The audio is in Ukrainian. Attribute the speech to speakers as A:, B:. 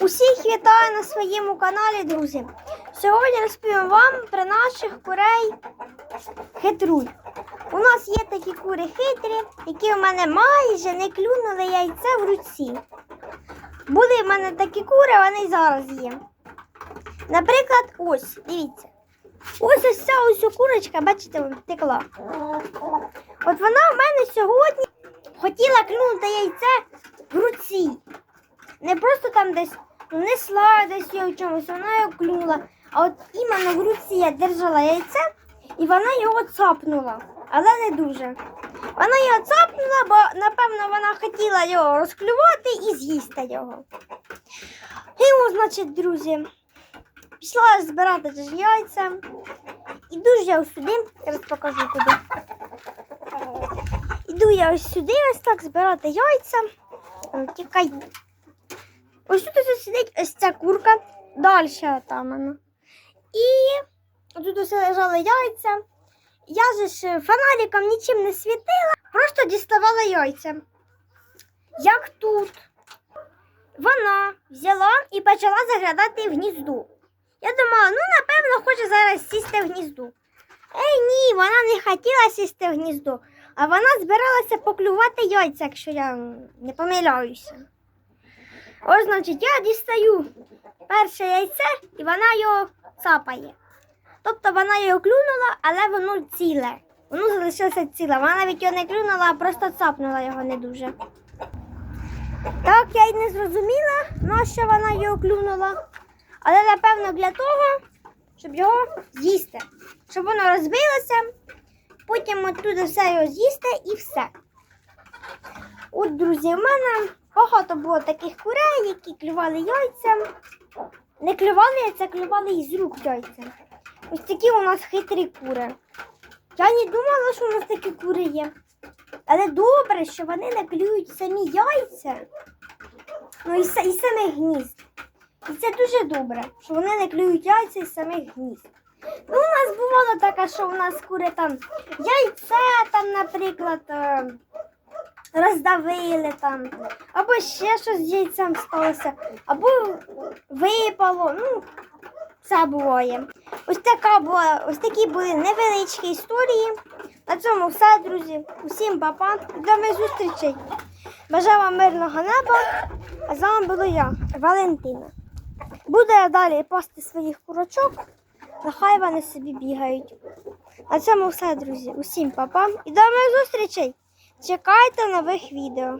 A: Усіх вітаю на своєму каналі, друзі. Сьогодні розповім вам про наших курей хитруй. У нас є такі кури хитрі, які у мене майже не клюнули яйце в руці. Були в мене такі кури, вони й зараз є. Наприклад, ось, дивіться. Ось ось ця ось курочка, бачите, втекла. От вона в мене сьогодні хотіла клюнути яйце в руці. Там десь несла десь його в чомусь, вона його клюнула. А от іменно в руці я держала яйце і вона його цапнула, але не дуже. Вона його цапнула, бо напевно вона хотіла його розклювати і з'їсти його. І значить, друзі, пішла збирати ж яйця. Іду ж я ось сюди, зараз покажу куди. Іду я ось сюди, ось так збирати яйця. Тікай. Ось тут ось сидить ось ця курка, далі там вона. І тут ось лежали яйця. Я же ж фонариком нічим не світила, просто діставала яйця. Як тут вона взяла і почала заглядати в гнізду. Я думала, ну напевно хоче зараз сісти в гнізду. Ей ні, вона не хотіла сісти в гніздо, а вона збиралася поклювати яйця, якщо я не помиляюся. Ось, значить, я дістаю перше яйце і вона його цапає. Тобто вона його клюнула, але воно ціле. Воно залишилося ціле. Вона навіть його не клюнула, а просто цапнула його не дуже. Так, я й не зрозуміла, на що вона його клюнула. Але напевно для того, щоб його з'їсти. Щоб воно розбилося, потім оттуда все його з'їсти і все. От, друзі, в мене багато було таких курей, які клювали яйця. Не клювали яйця, клювали із рук яйця. Ось такі у нас хитрі кури. Я не думала, що у нас такі кури є. Але добре, що вони не клюють самі яйця. Ну і, і самих гнізд. І це дуже добре, що вони не клюють яйця із самих гнізд. Ну, у нас бувало таке, що у нас кури там яйце, там, наприклад, е, роздавили там, або ще щось з яйцем сталося, або випало. Ну, це буває. Ось така була, ось такі були невеличкі історії. На цьому все, друзі. Усім па-па. До нових зустрічей. Бажаю вам мирного неба. А з вами була я, Валентина. Буду я далі пасти своїх курочок. Нехай вони собі бігають. На цьому все, друзі. Усім па-па. І до нових зустрічей. Чекайте нових відео.